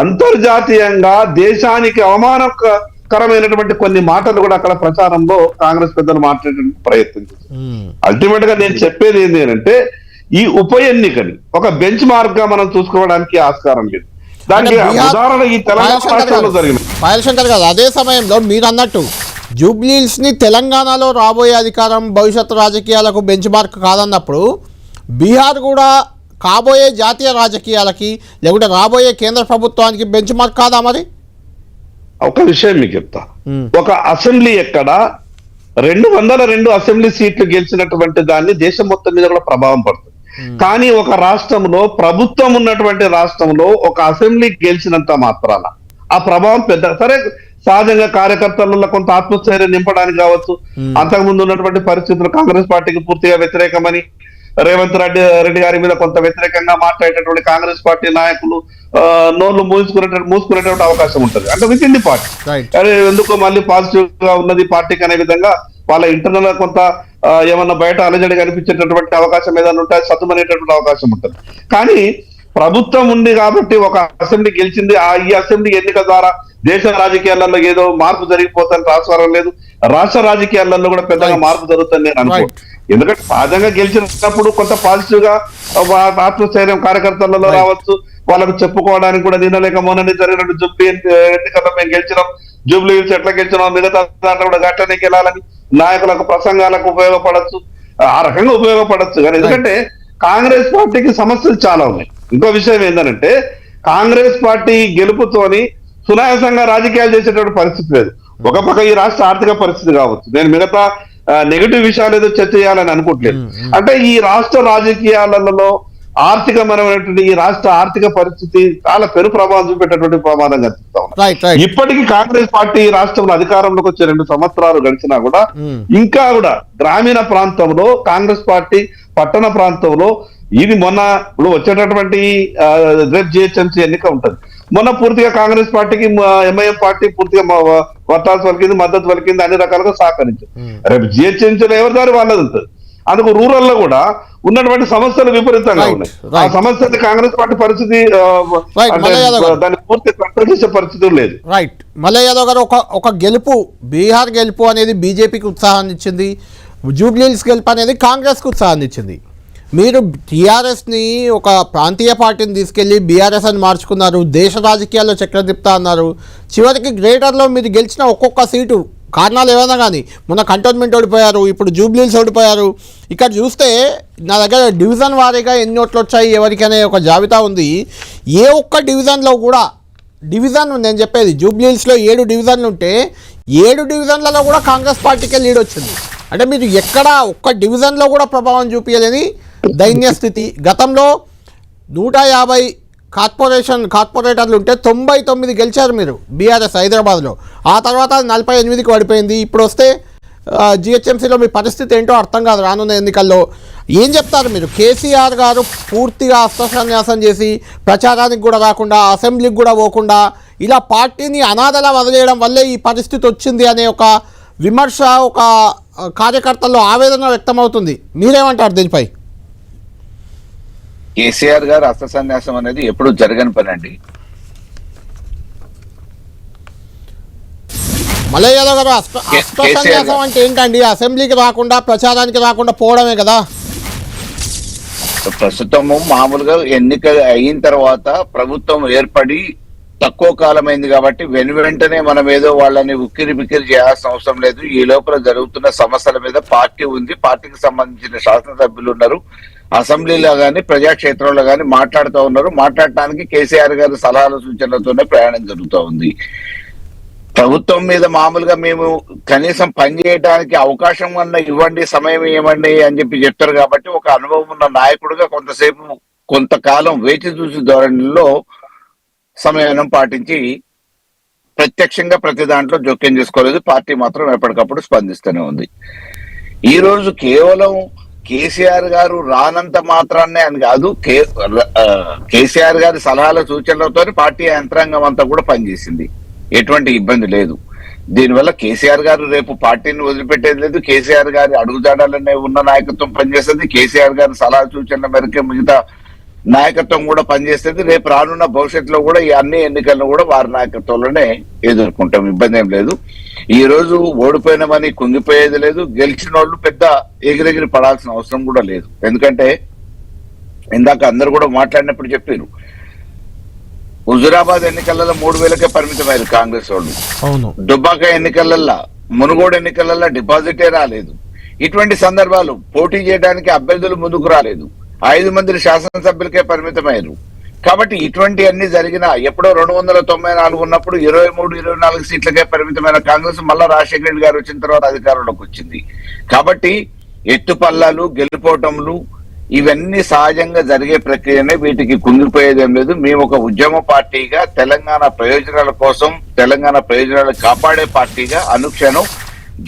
అంతర్జాతీయంగా దేశానికి అవమానకరమైనటువంటి కొన్ని మాటలు కూడా అక్కడ ప్రచారంలో కాంగ్రెస్ పెద్దలు మాట్లాడడానికి ప్రయత్నం చేశారు. అల్టిమేట్గా నేను చెప్పేది ఏంటి అంటే ఈ ఉప ఎన్నికని ఒక బెంచ్ మార్క్గా మనం చూసుకోవడానికి ఆస్కారం లేదు. దానికి ఉదాహరణ ఈ తెలంగాణ జరిగింది. పాయల్ శంకర్ గారు అదే సమయంలో మీరు అన్నట్టు జూబ్లీల్స్ని తెలంగాణలో రాబోయే అధికారం భవిష్యత్తు రాజకీయాలకు బెంచ్ మార్క్ కాదన్నప్పుడు బీహార్ కూడా కాబోయే జాతీయ రాజకీయాలకి లేకుంటే రాబోయే కేంద్ర ప్రభుత్వానికి బెంచ్ మార్క్ కాదా మరి? ఒక విషయం మీకు చెప్తా. ఒక అసెంబ్లీ ఎక్కడ రెండు వందల రెండు అసెంబ్లీ సీట్లు గెలిచినటువంటి దాన్ని దేశం మొత్తం మీద కూడా ప్రభావం పడుతుంది. కానీ ఒక రాష్ట్రంలో ప్రభుత్వం ఉన్నటువంటి రాష్ట్రంలో ఒక అసెంబ్లీ గెలిచినంత మాత్రాన ఆ ప్రభావం పెద్ద సరే సహజంగా కార్యకర్తలలో కొంత ఆత్మస్థైర్యం నింపడానికి కావచ్చు. అంతకుముందు ఉన్నటువంటి పరిస్థితులు కాంగ్రెస్ పార్టీకి పూర్తిగా వ్యతిరేకమని రేవంత్ రెడ్డి రెడ్డి గారి మీద కొంత వ్యతిరేకంగా మాట్లాడేటటువంటి కాంగ్రెస్ పార్టీ నాయకులు ఆ, నోళ్ళు మూసుకునే మూసుకునేటువంటి అవకాశం ఉంటుంది. అంటే విత్ ఇన్ ది పార్టీ అరే ఎందుకో మళ్ళీ పాజిటివ్గా ఉన్నది పార్టీకి అనే విధంగా వాళ్ళ ఇంటర్నల్గా కొంత ఏమన్నా బయట అలజడి కనిపించేటటువంటి అవకాశం ఏదైనా ఉంటే సత్తుమనేటటువంటి అవకాశం ఉంటుంది. కానీ ప్రభుత్వం ఉంది కాబట్టి ఒక అసెంబ్లీ గెలిచింది. ఆ ఈ అసెంబ్లీ ఎన్నిక ద్వారా దేశ రాజకీయాలలో ఏదో మార్పు జరిగిపోతాను ఆస్కారం లేదు. రాష్ట్ర రాజకీయాలలో కూడా పెద్దగా. మార్పు జరుగుతుంది నేను అనుకో. ఎందుకంటే సహజంగా గెలిచినప్పుడు కొంత పాజిటివ్గా ఆత్మస్థైర్యం కార్యకర్తలలో. రావచ్చు. వాళ్ళకు చెప్పుకోవడానికి కూడా నిన్నలేక మొన్న జరిగినట్టు జూబ్లీ ఎన్నికల్లో మేము గెలిచినాం. జూబ్లీ హిల్స్ ఎట్లా గెలిచినాం? మిగతా దాంట్లో కూడా గట్టనే గెలాలని నాయకులకు ప్రసంగాలకు ఉపయోగపడచ్చు. ఆ రకంగా ఉపయోగపడచ్చు. కానీ ఎందుకంటే కాంగ్రెస్ పార్టీకి సమస్యలు చాలా ఉన్నాయి. ఇంకో విషయం ఏంటంటే కాంగ్రెస్ పార్టీ గెలుపుతోని సునాయాసంగా రాజకీయాలు చేసేటువంటి పరిస్థితి లేదు. ఒక పక్క ఈ రాష్ట్ర ఆర్థిక పరిస్థితి కావచ్చు. నేను మిగతా నెగటివ్ విషయాలు ఏదో చర్చ చేయాలని అనుకోవట్లేదు. అంటే ఈ రాష్ట్ర రాజకీయాలలో ఆర్థికపరమైనటువంటి ఈ రాష్ట్ర ఆర్థిక పరిస్థితి చాలా పెను ప్రభావం చూపేటటువంటి ప్రమాదం కనిపిస్తా ఉంది ఇప్పటికీ కాంగ్రెస్ పార్టీ ఈ రాష్ట్రంలో అధికారంలోకి వచ్చే రెండు సంవత్సరాలు గడిచినా కూడా. ఇంకా కూడా గ్రామీణ ప్రాంతంలో కాంగ్రెస్ పార్టీ పట్టణ ప్రాంతంలో ఇది మొన్న ఇప్పుడు వచ్చేటటువంటి రేపు జిహెచ్ఎంసీ ఎన్నిక ఉంటుంది. మొన్న పూర్తిగా కాంగ్రెస్ పార్టీకి ఎంఐఎం పార్టీ పూర్తిగా వత్తాసు పలికింది మద్దతు పలికింది అన్ని రకాలుగా సహకరించింది. మ్మ్. రేపు జిహెచ్ఎంసీలో ఎవరి దారి వాళ్ళది ఉంటుంది. అందుకు రూరల్లో కూడా ఉన్నటువంటి సమస్యలు విపరీతంగా ఉన్నాయి. ఆ. సమస్యని కాంగ్రెస్ పార్టీ పరిస్థితి. దాన్ని పూర్తి కంట్రోల్ చేసే పరిస్థితి లేదు. రైట్ మల్లయ్య యాదవ్ గారు ఒక ఒక గెలుపు బీహార్ గెలుపు అనేది బీజేపీకి ఉత్సాహాన్ని ఇచ్చింది జూబ్లీహిల్స్ గెలుపు అనేది కాంగ్రెస్కి ఉత్సాహాన్ని ఇచ్చింది. మీరు టీఆర్ఎస్ని ఒక ప్రాంతీయ పార్టీని తీసుకెళ్ళి బీఆర్ఎస్ అని మార్చుకున్నారు దేశ రాజకీయాల్లో చక్రం తిప్పుతా అన్నారు. చివరికి గ్రేటర్లో మీరు గెలిచిన ఒక్కొక్క సీటు కారణాలు ఏమైనా కానీ మొన్న కంటోన్మెంట్ ఓడిపోయారు ఇప్పుడు జూబ్లీహిల్స్ ఓడిపోయారు. ఇక్కడ చూస్తే నా దగ్గర డివిజన్ వారీగా ఎన్ని ఓట్లు వచ్చాయి ఎవరికనే ఒక జాబితా ఉంది. ఏ ఒక్క డివిజన్లో కూడా డివిజన్ నేను చెప్పేది జూబ్లీహిల్స్లో ఏడు డివిజన్లు ఉంటే ఏడు డివిజన్లలో కూడా కాంగ్రెస్ పార్టీకే లీడ్ వచ్చింది. అంటే మీరు ఎక్కడ ఒక్క డివిజన్లో కూడా ప్రభావం చూపించలేని దైన్య స్థితి గతంలో నూట యాభై కార్పొరేషన్ కార్పొరేటర్లు ఉంటే తొంభై తొమ్మిది గెలిచారు మీరు బీఆర్ఎస్ హైదరాబాద్లో. ఆ తర్వాత నలభై ఎనిమిదికి పడిపోయింది. ఇప్పుడు వస్తే జిహెచ్ఎంసీలో మీ పరిస్థితి ఏంటో అర్థం కాదు రానున్న ఎన్నికల్లో. ఏం చెప్తారు మీరు? కేసీఆర్ గారు పూర్తిగా అస్త్రసన్యాసం చేసి ప్రచారానికి కూడా రాకుండా అసెంబ్లీకి కూడా పోకుండా ఇలా పార్టీని అనాథలా వదిలేయడం వల్లే ఈ పరిస్థితి వచ్చింది అనే ఒక విమర్శ ఒక కార్యకర్తల్లో ఆవేదన వ్యక్తమవుతుంది. మీరేమంటారు దీనిపై? కేసీఆర్ గారు అస్త్ర సన్యాసం అనేది ఎప్పుడు జరగని పని అండి యాదవ్ గారు అస్త్ర సన్యాసం. అంటే ఏంటండి? అసెంబ్లీకి రాకుండా ప్రచారానికి రాకుండా పోవడమే కదా? ప్రస్తుతము మామూలుగా ఎన్నిక అయిన తర్వాత ప్రభుత్వం ఏర్పడి తక్కువ కాలమైంది కాబట్టి వెను వెంటనే మనం ఏదో వాళ్ళని ఉక్కిరి బిక్కిరి చేయాల్సిన అవసరం లేదు. ఈ లోపల జరుగుతున్న సమస్యల మీద పార్టీ ఉంది. పార్టీకి సంబంధించిన శాసనసభ్యులు ఉన్నారు. అసెంబ్లీలో కానీ ప్రజాక్షేత్రంలో కానీ మాట్లాడుతూ ఉన్నారు. మాట్లాడటానికి కేసీఆర్ గారి సలహాల సూచనలతోనే ప్రయాణం జరుగుతూ ఉంది. ప్రభుత్వం మీద మామూలుగా మేము కనీసం పనిచేయడానికి అవకాశం అన్న ఇవ్వండి సమయం ఇవ్వండి అని చెప్పి చెప్తారు కాబట్టి ఒక అనుభవం ఉన్న నాయకుడిగా కొంతసేపు కొంతకాలం వేచి చూసి ధోరణిలో సమయాన్ని పాటించి ప్రత్యక్షంగా ప్రతి దాంట్లో జోక్యం చేసుకోలేదు. పార్టీ మాత్రం ఎప్పటికప్పుడు స్పందిస్తూనే ఉంది. ఈ రోజు కేవలం కేసీఆర్ గారు రానంత మాత్రాన్నే అని కాదు కే కేసీఆర్ గారి సలహాల సూచనలతో పార్టీ యంత్రాంగం అంతా కూడా పనిచేసింది. ఎటువంటి ఇబ్బంది లేదు. దీనివల్ల కేసీఆర్ గారు రేపు పార్టీని వదిలిపెట్టేది లేదు. కేసీఆర్ గారి అడుగుజాడాలనే ఉన్న నాయకత్వం పనిచేస్తుంది. కేసీఆర్ గారి సలహా సూచనల మేరకే మిగతా నాయకత్వం కూడా పనిచేస్తుంది. రేపు రానున్న భవిష్యత్తులో కూడా ఈ అన్ని ఎన్నికలను కూడా వారి నాయకత్వంలోనే ఎదుర్కొంటాం. ఇబ్బంది ఏం లేదు. ఈ రోజు ఓడిపోయినామని కుంగిపోయేది లేదు. గెలిచిన వాళ్ళు పెద్ద ఎగిరెగిరి పడాల్సిన అవసరం కూడా లేదు. ఎందుకంటే ఇందాక అందరు కూడా మాట్లాడినప్పుడు చెప్పారు హుజురాబాద్ ఎన్నికలలో మూడు వేలకే పరిమితమయ్యారు కాంగ్రెస్ వాళ్ళు. దుబ్బాక ఎన్నికలల్లా మునుగోడు ఎన్నికలల్లా డిపాజిటే రాలేదు. ఇటువంటి సందర్భాలు పోటీ చేయడానికి అభ్యర్థులు ముందుకు రాలేదు. ఐదు మంది శాసనసభ్యులకే పరిమితమైనరు కాబట్టి ఇటువంటి అన్ని జరిగినా ఎప్పుడో రెండు వందల తొంభై నాలుగు ఉన్నప్పుడు ఇరవై మూడు ఇరవై నాలుగు సీట్లకే పరిమితమైన కాంగ్రెస్ మళ్ళా రాజశేఖర రెడ్డి గారు వచ్చిన తర్వాత అధికారంలోకి వచ్చింది. కాబట్టి ఎత్తుపల్లాలు గెలుపోవటంలు ఇవన్నీ సహజంగా జరిగే ప్రక్రియనే వీటికి కుంగిపోయేదేం లేదు. మేము ఒక ఉద్యమ పార్టీగా తెలంగాణ ప్రయోజనాల కోసం తెలంగాణ ప్రయోజనాలు కాపాడే పార్టీగా అనుక్షణం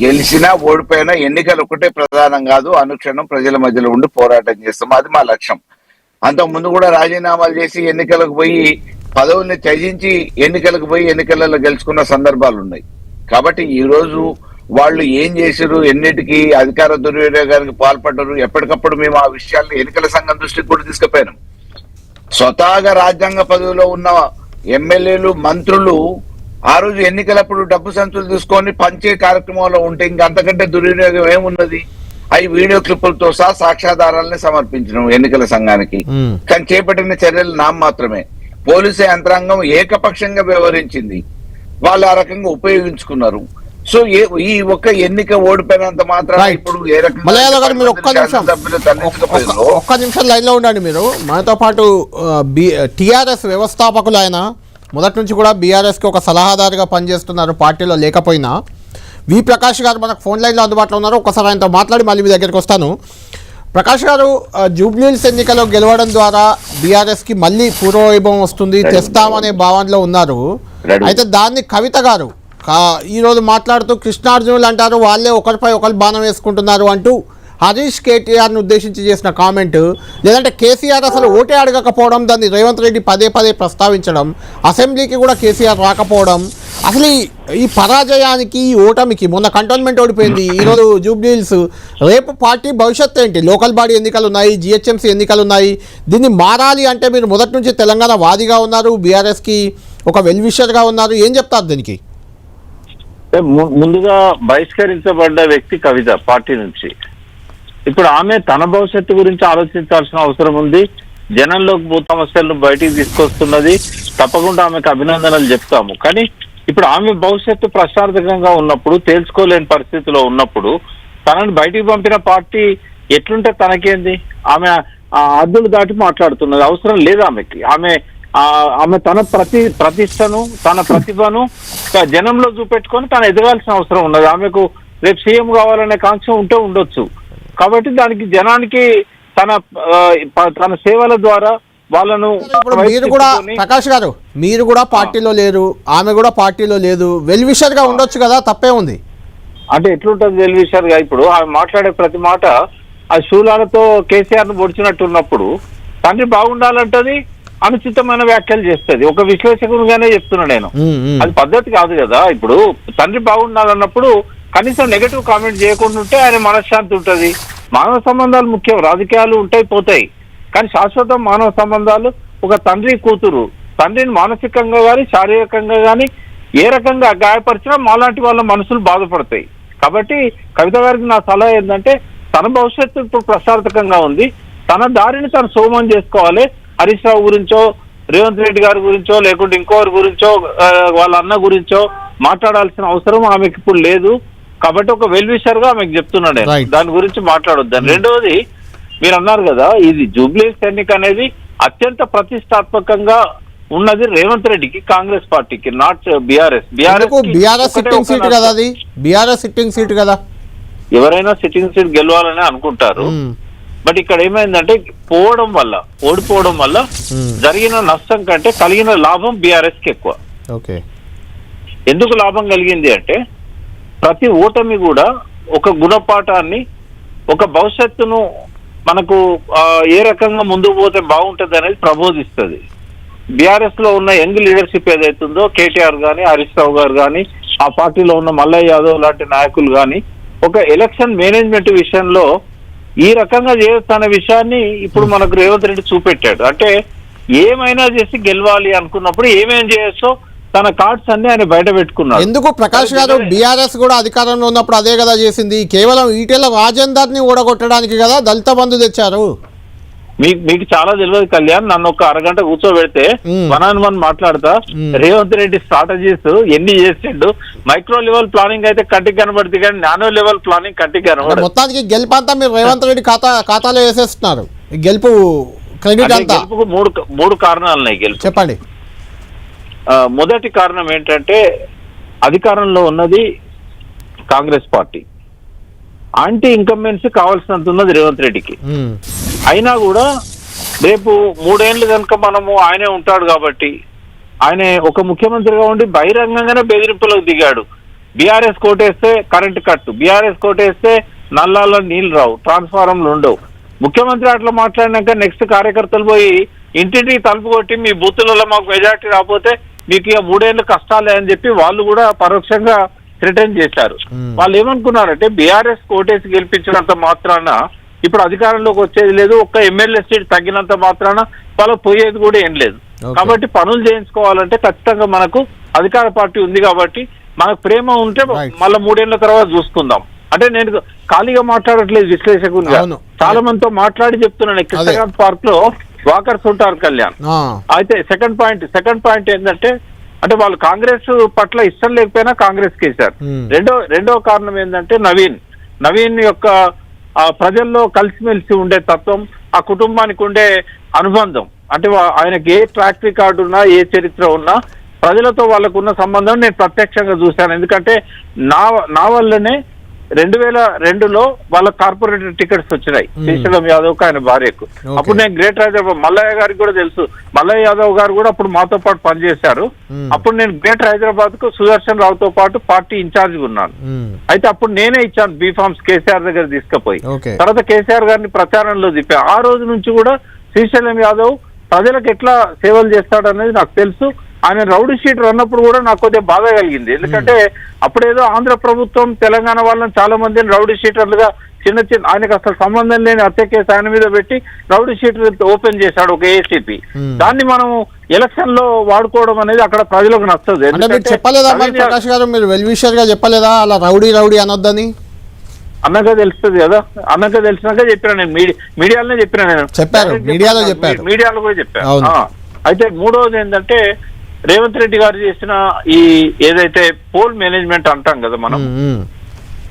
గెలిచినా ఓడిపోయినా ఎన్నికలు ఒకటే ప్రధానం కాదు. అనుక్షణం ప్రజల మధ్యలో ఉండి పోరాటం చేస్తాం. అది మా లక్ష్యం. అంతకు ముందు కూడా రాజీనామాలు చేసి ఎన్నికలకు పోయి పదవుల్ని త్యజించి ఎన్నికలకు పోయి ఎన్నికలలో గెలుచుకున్న సందర్భాలు ఉన్నాయి. కాబట్టి ఈ రోజు వాళ్ళు ఏం చేశారు ఎన్నిటికి అధికార దుర్వినియోగానికి పాల్పడ్డారు ఎప్పటికప్పుడు మేము ఆ విషయాలను ఎన్నికల సంఘం దృష్టికి కూడా తీసుకుపోయినాం. స్వతహాగా రాజ్యాంగ పదవిలో ఉన్న ఎమ్మెల్యేలు మంత్రులు ఆ రోజు ఎన్నికలప్పుడు డబ్బు సంచులు తీసుకొని పంచే కార్యక్రమంలో ఉంటే ఇంకా అంతకంటే దుర్వినియోగం ఏమున్నది? అవి వీడియో క్లిప్పులతో సహా సాక్ష్యాధారాలని సమర్పించడం ఎన్నికల సంఘానికి. కానీ చేపట్టిన చర్యలు నామ మాత్రమే. పోలీసు యంత్రాంగం ఏకపక్షంగా వ్యవహరించింది. వాళ్ళు ఆ రకంగా ఉపయోగించుకున్నారు. సో ఈ ఒక్క ఎన్నిక ఓడిపోయినంత మాత్రం. ఇప్పుడు ఏ రకంగా మీరు ఒక్క నిమిషం. ఒక్క నిమిషం లైన్లో ఉండండి మీరు. మనతో పాటు టీఆర్ఎస్ వ్యవస్థాపకులు ఆయన మొదటి నుంచి కూడా బీఆర్ఎస్కి ఒక సలహాదారుగా పనిచేస్తున్నారు పార్టీలో లేకపోయినా. వి ప్రకాష్ గారు మనకు ఫోన్ లైన్లో అందుబాటులో ఉన్నారు. ఒకసారి ఆయనతో మాట్లాడి మళ్ళీ మీ దగ్గరికి వస్తాను. ప్రకాష్ గారు జూబ్లీహిల్స్ ఎన్నికలో గెలవడం ద్వారా బీఆర్ఎస్కి మళ్ళీ పూర్వవైభవం వస్తుంది. తెస్తామనే భావనలో ఉన్నారు. అయితే దాన్ని కవిత గారు ఈరోజు మాట్లాడుతూ కృష్ణార్జునులు అంటారు వాళ్ళే ఒకరిపై ఒకరు బాణం వేసుకుంటున్నారు అంటూ హరీష్ కేటీఆర్ను ఉద్దేశించి చేసిన కామెంట్ లేదంటే కేసీఆర్ అసలు ఓటే అడగకపోవడం దాన్ని రేవంత్ రెడ్డి పదే పదే ప్రస్తావించడం అసెంబ్లీకి కూడా కేసీఆర్ రాకపోవడం అసలు ఈ- ఈ పరాజయానికి ఈ ఓటమికి మొన్న కంటోన్మెంట్ ఓడిపోయింది. ఈరోజు జూబ్లీహిల్స్ రేపు పార్టీ భవిష్యత్తు ఏంటి? లోకల్ బాడీ ఎన్నికలు ఉన్నాయి జిహెచ్ఎంసీ ఎన్నికలు ఉన్నాయి. దీన్ని మారాలి అంటే మీరు మొదటి నుంచి తెలంగాణ వాదిగా ఉన్నారు బీఆర్ఎస్కి ఒక వెల్విషర్గా ఉన్నారు. ఏం చెప్తారు దీనికి? ముందుగా బహిష్కరించబడ్డ వ్యక్తి కవిత పార్టీ నుంచి. ఇప్పుడు ఆమె తన భవిష్యత్తు గురించి ఆలోచించాల్సిన అవసరం ఉంది. జనంలోకి భూ సమస్యలను బయటికి తీసుకొస్తున్నది. తప్పకుండా ఆమెకు అభినందనలు చెప్తాము. కానీ ఇప్పుడు ఆమె భవిష్యత్తు ప్రశ్నార్థకంగా ఉన్నప్పుడు తేల్చుకోలేని పరిస్థితిలో ఉన్నప్పుడు తనని బయటికి పంపిన పార్టీ ఎట్లుంటే తనకేంది? ఆమె అద్దులు దాటి మాట్లాడుతున్నది. అవసరం లేదు ఆమెకి. ఆమె ఆమె తన ప్రతి ప్రతిష్టను తన ప్రతిభను జనంలో చూపెట్టుకొని తను ఎదగాల్సిన అవసరం ఉన్నది. ఆమెకు రేపు సీఎం కావాలనే కాంక్ష ఉంటే ఉండొచ్చు. కాబట్టి దానికి జనానికి తన తన సేవల ద్వారా వాళ్ళను మీరు కూడా ప్రకాష్ గారు మీరు కూడా పార్టీలో లేరు ఆమె కూడా పార్టీలో లేదు వెల్విషర్గా ఉండొచ్చు కదా తప్పే ఉంది. అంటే ఎట్లుంటది వెల్విషర్గా ఇప్పుడు ఆమె మాట్లాడే ప్రతి మాట ఆ శూలాలతో కేసీఆర్ను పొడిచినట్టు ఉన్నప్పుడు తండ్రి బాగుండాలంటది అనుచితమైన వ్యాఖ్యలు చేస్తుంది. ఒక విశ్లేషకునిగానే చెప్తున్నా నేను. అది పద్ధతి కాదు కదా. ఇప్పుడు తండ్రి బాగుండాలన్నప్పుడు కనీసం నెగటివ్ కామెంట్ చేయకుండా ఉంటే ఆయన మనశ్శాంతి ఉంటుంది. మానవ సంబంధాలు ముఖ్యం రాజకీయాలు ఉంటాయి పోతాయి. కానీ శాశ్వతం మానవ సంబంధాలు ఒక తండ్రి కూతురు తండ్రిని మానసికంగా కానీ శారీరకంగా కానీ ఏ రకంగా గాయపరిచినా మాలాంటి వాళ్ళ మనసులు బాధపడతాయి. కాబట్టి కవిత గారికి నా సలహా ఏంటంటే తన భవిష్యత్తు ఇప్పుడు ప్రశాంతకంగా ఉంది. తన దారిని తను సోమం చేసుకోవాలి. హరీష్ రావు గురించో రేవంత్ రెడ్డి గారి గురించో లేకుంటే ఇంకోరి గురించో వాళ్ళ అన్న గురించో మాట్లాడాల్సిన అవసరం ఆమెకి ఇప్పుడు లేదు. కాబట్టి ఒక వెల్విషర్గా ఆమెకు చెప్తున్నాను నేను. దాని గురించి మాట్లాడొద్దాను. రెండవది మీరు అన్నారు కదా ఇది జూబ్లీస్ ఎన్నిక అనేది అత్యంత ప్రతిష్టాత్మకంగా ఉన్నది రేవంత్ రెడ్డికి కాంగ్రెస్ పార్టీకి not BRS. BRS sitting seat కదా అది? బీఆర్ఎస్ సిట్టింగ్ సీట్ కదా? ఎవరైనా సిట్టింగ్ సీట్ గెలవాలని అనుకుంటారు. ఉమ్, బట్ ఇక్కడ ఏమైందంటే పోవడం వల్ల ఓడిపోవడం వల్ల Hmm. జరిగిన నష్టం కంటే కలిగిన లాభం బీఆర్ఎస్కి ఎక్కువ ఎందుకు లాభం కలిగింది అంటే ప్రతి ఓటమి కూడా ఒక గుణపాఠాన్ని ఒక భవిష్యత్తును మనకు ఏ రకంగా ముందుకు పోతే బాగుంటుంది అనేది ప్రబోధిస్తుంది. బీఆర్ఎస్లో ఉన్న యంగ్ లీడర్షిప్ ఏదైతుందో కేటీఆర్ గాని హరీష్ రావు గారు కానీ ఆ పార్టీలో ఉన్న మల్లయ్య యాదవ్ లాంటి నాయకులు కానీ ఒక ఎలక్షన్ మేనేజ్మెంట్ విషయంలో ఈ రకంగా చేయొచ్చు విషయాన్ని ఇప్పుడు మనకు రేవంత్ రెడ్డి చూపెట్టాడు. అంటే ఏమైనా చేసి గెలవాలి అనుకున్నప్పుడు ఏమేం చేయొచ్చో తన కార్డ్స్ అన్ని ఆయన బయట పెట్టుకున్నాడు. ఎందుకు? ప్రకాష్ గారు బీఆర్ఎస్ కూడా అధికారంలో ఉన్నప్పుడు అదే కదా చేసింది. కేవలం ఈటెల రాజేందర్ని ఓడగొట్టడానికి కదా దళిత బంధు తెచ్చారు. మీకు మీకు చాలా తెలియదు కళ్యాణ్ నన్ను ఒక అరగంట కూర్చోబెడితే. వన్ ఆన్ వన్ మాట్లాడతా. రేవంత్ రెడ్డి స్ట్రాటజీస్ ఎన్ని చేసిండు? మైక్రో లెవెల్ ప్లానింగ్ అయితే కంటికి కనబడుతుంది కానీ నానో లెవెల్ ప్లానింగ్ కంటికి అంటే కనబడదు. మొత్తానికి గెలుపంతా మీరు రేవంత్ రెడ్డి ఖాతా ఖాతాలో వేసేస్తున్నారు. ఈ గెలుపు క్రెడిట్ అంతా. గెలుపుకు మూడు మూడు కారణాలు ఉన్నాయి గెలుపు చెప్పండి. మొదటి కారణం ఏంటంటే అధికారంలో ఉన్నది కాంగ్రెస్ పార్టీ. యాంటీ ఇన్కంబెన్సీ కావాల్సినంత ఉన్నది రేవంత్ రెడ్డికి. అయినా కూడా రేపు మూడేళ్ళు కనుక మనము ఆయనే ఉంటాడు కాబట్టి ఆయన ఒక ముఖ్యమంత్రిగా ఉండి బహిరంగంగానే బెదిరింపులకు దిగాడు. బీఆర్ఎస్ కోటేస్తే కరెంట్ కట్ బీఆర్ఎస్ కోటేస్తే నల్లాల్లో నీళ్ళు రావు ట్రాన్స్ఫారంలు ఉండవు. ముఖ్యమంత్రి అట్లా మాట్లాడినాక నెక్స్ట్ కార్యకర్తలు పోయి ఇంటింటికి తలుపు కొట్టి మీ బూతులలో మాకు మెజార్టీ రాకపోతే మీకు ఇక మూడేళ్ళు కష్టాలే అని చెప్పి వాళ్ళు కూడా పరోక్షంగా థ్రెటన్ చేశారు. వాళ్ళు ఏమనుకున్నారంటే బీఆర్ఎస్ కోటేసి గెలిపించినంత మాత్రాన ఇప్పుడు అధికారంలోకి వచ్చేది లేదు ఒక్క ఎమ్మెల్యే సీట్ తగ్గినంత మాత్రాన వాళ్ళకి పోయేది కూడా ఏం లేదు. కాబట్టి పనులు చేయించుకోవాలంటే ఖచ్చితంగా మనకు అధికార పార్టీ ఉంది కాబట్టి మనకు ప్రేమ ఉంటే. మళ్ళీ మూడేళ్ళ తర్వాత చూసుకుందాం అంటే నేను ఖాళీగా మాట్లాడట్లేదు విశ్లేషకునిగా. చాలా మందితో మాట్లాడి చెప్తున్నాను కృష్ణకాంత్ పార్క్లో వాకర్స్ ఉంటారు కళ్యాణ్. అయితే సెకండ్ పాయింట్ సెకండ్ పాయింట్ ఏంటంటే అంటే వాళ్ళు కాంగ్రెస్ పట్ల ఇష్టం లేకపోయినా కాంగ్రెస్ కేసారు. రెండో రెండో కారణం ఏంటంటే నవీన్. నవీన్ యొక్క ఆ ప్రజల్లో కలిసిమెలిసి ఉండే తత్వం ఆ కుటుంబానికి ఉండే అనుబంధం. అంటే ఆయనకి ఏ ట్రాక్ రికార్డు ఉన్నా ఏ చరిత్ర ఉన్నా ప్రజలతో వాళ్ళకు ఉన్న సంబంధం నేను ప్రత్యక్షంగా చూశాను. ఎందుకంటే నా నా వల్లనే రెండు వేల రెండులో వాళ్ళ కార్పొరేటర్ టికెట్స్ వచ్చినాయి. శ్రీశైలం యాదవ్కు ఆయన భార్యకు. అప్పుడు నేను గ్రేట్ హైదరాబాద్ మల్లయ్య గారికి కూడా తెలుసు. మల్లయ్య యాదవ్ గారు కూడా అప్పుడు మాతో పాటు పనిచేశారు. అప్పుడు నేను గ్రేటర్ హైదరాబాద్కు సుదర్శన్ రావుతో పాటు పార్టీ ఇన్ఛార్జ్ ఉన్నాను. అయితే అప్పుడు నేనే ఇచ్చాను బీఫామ్స్ కేసీఆర్ దగ్గర తీసుకుపోయి. తర్వాత కేసీఆర్ గారిని ప్రచారంలో తిప్పా ఆ రోజు నుంచి కూడా శ్రీశైలం యాదవ్ ప్రజలకు ఎట్లా సేవలు చేస్తాడనేది నాకు తెలుసు. ఆయన రౌడీ షీటర్ అన్నప్పుడు కూడా నాకు కొద్దిగా బాధ కలిగింది. ఎందుకంటే అప్పుడేదో ఆంధ్ర ప్రభుత్వం తెలంగాణ వాళ్ళని చాలా మందిని రౌడీ షీటర్లుగా చిన్న చిన్న ఆయనకు అసలు సంబంధం లేని హత్య కేసు ఆయన మీద పెట్టి రౌడీ షీటర్ ఓపెన్ చేశాడు ఒక ఏసీపీ. దాన్ని మనం ఎలక్షన్లో వాడుకోవడం అనేది అక్కడ ప్రజలకు నచ్చదు. చెప్పలేదా మరి ప్రకాష్ గారు? గా చెప్పలేదా? అలా రౌడీ రౌడీ అనొద్దని? అన్నగా తెలుస్తుంది కదా. అన్నగా తెలిసినాక చెప్పిన నేను. మీడియా మీడియాలోనే చెప్పిన నేను. చెప్పారు, మీడియాలో. చెప్పారు. మీడియాలో కూడా చెప్పాను. అయితే మూడవది ఏంటంటే రేవంత్ రెడ్డి గారు చేసిన ఈ ఏదైతే పోల్ మేనేజ్మెంట్ అంటాం కదా మనం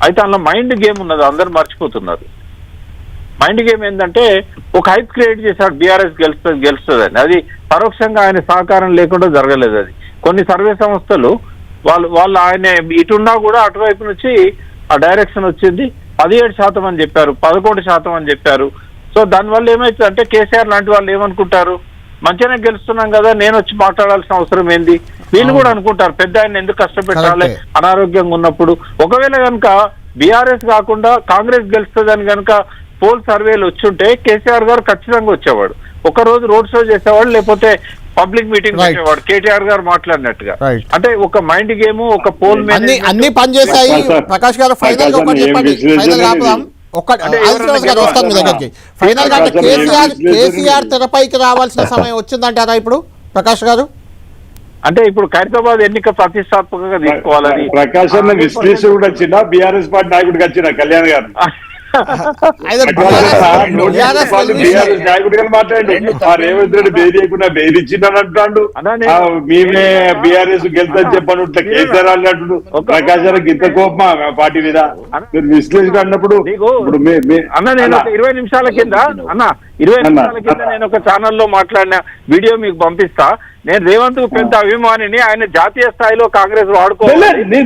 అయితే అందులో మైండ్ గేమ్ ఉన్నది అందరు మర్చిపోతున్నారు. మైండ్ గేమ్ ఏంటంటే ఒక హైప్ క్రియేట్ చేశాడు బీఆర్ఎస్ గెలుస్తుంది గెలుస్తుంది అని అది పరోక్షంగా ఆయన సహకారం లేకుండా జరగలేదు అది. కొన్ని సర్వే సంస్థలు వాళ్ళు వాళ్ళు ఆయన ఇటున్నా కూడా అటువైపు నుంచి ఆ డైరెక్షన్ వచ్చింది. పదిహేడు శాతం అని చెప్పారు పదకొండు శాతం అని చెప్పారు. సో దానివల్ల ఏమైతుంది అంటే కేసీఆర్ లాంటి వాళ్ళు ఏమనుకుంటారు? మంచిగానే గెలుస్తున్నాం కదా నేను వచ్చి మాట్లాడాల్సిన అవసరం ఏంది? వీళ్ళు కూడా అనుకుంటారు పెద్ద ఆయన ఎందుకు కష్టపెట్టాలి. అనారోగ్యంగా ఉన్నప్పుడు. ఒకవేళ కనుక బీఆర్ఎస్ కాకుండా కాంగ్రెస్ గెలుస్తుందని కనుక పోల్ సర్వేలు వచ్చుంటే కేసీఆర్ గారు ఖచ్చితంగా వచ్చేవాడు. ఒక రోజు రోడ్ షో చేసేవాడు లేకపోతే పబ్లిక్ మీటింగ్. పెట్టేవాడు. కేటీఆర్ గారు మాట్లాడినట్టుగా. అంటే ఒక మైండ్ గేమ్ ఒక పోల్ అన్ని అన్ని పనిచేశాయి ప్రకాష్ ప్రకాష్ గారు ఫైనల్ ఫైనల్ ఒక్క గారు వస్తాను మీ దగ్గరికి. గా కేసీఆర్ కేసీఆర్. తెరపైకి రావాల్సిన సమయం వచ్చిందంటారా ఇప్పుడు? ప్రకాష్ గారు? అంటే ఇప్పుడు ఖైరతాబాద్ ఎన్నిక ప్రతిష్టాత్మకంగా తీసుకోవాలని ప్రకాష్ అన్న విశ్లేషకుడు. వచ్చిన బీఆర్ఎస్ పార్టీ నాయకుడికి వచ్చిన కళ్యాణ్ గారు. రేవంత్ రెడ్డి బెదిరియకుండా బెదిరించిందని అంటాడు. మేమే బీఆర్ఎస్ గెలుదని చెప్పను కేసీఆర్ అన్నట్టు ఇంత కోపమా పార్టీ మీద. మీరు విశ్లేషణ అన్నప్పుడు ఇప్పుడు అన్న నేను ఇరవై నిమిషాల కింద అన్న ఇరవై నిమిషాల కింద. నేను ఒక ఛానల్లో మాట్లాడిన వీడియో మీకు పంపిస్తా నేను రేవంత్కు పెద్ద అభిమానిని ఆయన జాతీయ స్థాయిలో కాంగ్రెస్ నీ-.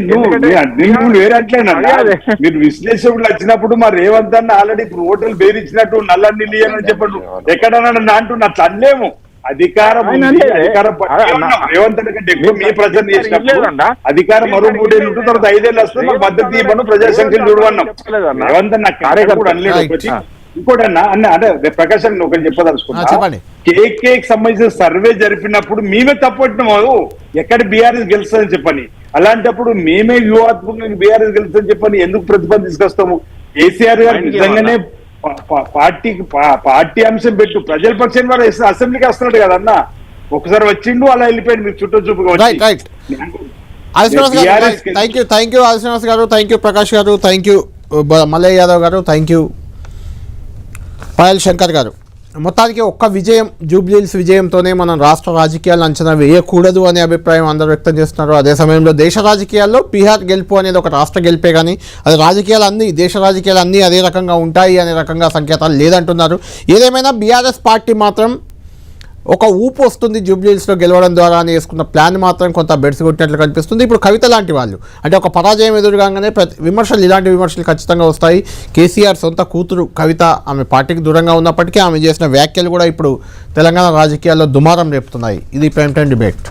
మీరు విశ్లేషకులు వచ్చినప్పుడు మా రేవంత్ అన్న ఆల్రెడీ ఇప్పుడు ఓటర్లు బేరిచ్చినట్టు నల్ల నీళ్ళు అని చెప్పండు ఎక్కడన్నా అంటున్నా అధికారం అంటే- అధికారం అదే, ఏమన్నా, అన్న. రేవంత్ అన్న కంటే ఎక్కువ మీ ప్రజలు చేసినప్పుడు. అధికారం మరో మూడేళ్ళు ఉంటుంది తర్వాత ఐదేళ్ళు వస్తుంది మాకు మద్దతు ఇవ్వను ప్రజా సంఖ్యలు చూడవన్నాం. రేవంత్ అన్న కార్యకర్త. కూడా అనలేదు ఇంకోటి అన్న అన్న అంటే ప్రకాశ్ అన్న ఒకటి చెప్పదలుచుకున్నా. చెప్పండి. కేకే సంబంధించిన సర్వే జరిపినప్పుడు మేమే తప్పట్టినాము ఎక్కడ బీఆర్ఎస్ గెలుస్తుందని చెప్పని. అలాంటప్పుడు మేమే వ్యూహాత్మకంగా బీఆర్ఎస్ గెలుస్తుందని చెప్పని ఎందుకు ప్రతిపాదన తీసుకొస్తాము? కేసీఆర్ గారు నిజంగానే పార్టీకి పార్టీ అంశం పెట్టు. ప్రజల పక్షాన్ని వారు ఎస్- అసెంబ్లీకి వస్తున్నాడు కదన్న ఒకసారి వచ్చిండు అలా వెళ్ళిపోయాడు. మీరు చుట్టూ చూపుగా thank you thank you Adi Srinivas గారు థ్యాంక్ యూ ప్రకాష్ గారు థ్యాంక్ యూ మల్లయ్య యాదవ్ గారు థ్యాంక్ యూ పాయల్ శంకర్ గారు. మొత్తానికి ఒక్క విజయం జూబ్లీల్స్ విజయంతోనే మనం రాష్ట్ర రాజకీయాలను అంచనా వేయకూడదు అనే అభిప్రాయం అందరూ వ్యక్తం చేస్తున్నారు. అదే సమయంలో దేశ రాజకీయాల్లో బీహార్ గెలుపు అనేది ఒక రాష్ట్ర గెలిపే కానీ అది రాజకీయాలు అన్నీ దేశ రాజకీయాలు అన్నీ అదే రకంగా ఉంటాయి అనే రకంగా సంకేతాలు లేదంటున్నారు. ఏదేమైనా బీఆర్ఎస్ పార్టీ మాత్రం ఒక ఊపు వస్తుంది జూబ్లీహిల్స్లో గెలవడం ద్వారా అని వేసుకున్న ప్లాన్ మాత్రం కొంత బెడ్స్ కొట్టినట్లు కనిపిస్తుంది. ఇప్పుడు కవిత లాంటి వాళ్ళు. అంటే ఒక పరాజయం ఎదురుగానే ప్రతి విమర్శలు ఇలాంటి విమర్శలు ఖచ్చితంగా వస్తాయి. కేసీఆర్ సొంత కూతురు కవిత ఆమె పార్టీకి దూరంగా ఉన్నప్పటికీ ఆమె చేసిన వ్యాఖ్యలు కూడా ఇప్పుడు తెలంగాణ రాజకీయాల్లో దుమారం రేపుతున్నాయి. ఇది ప్రైమ్ టైం డిబేట్.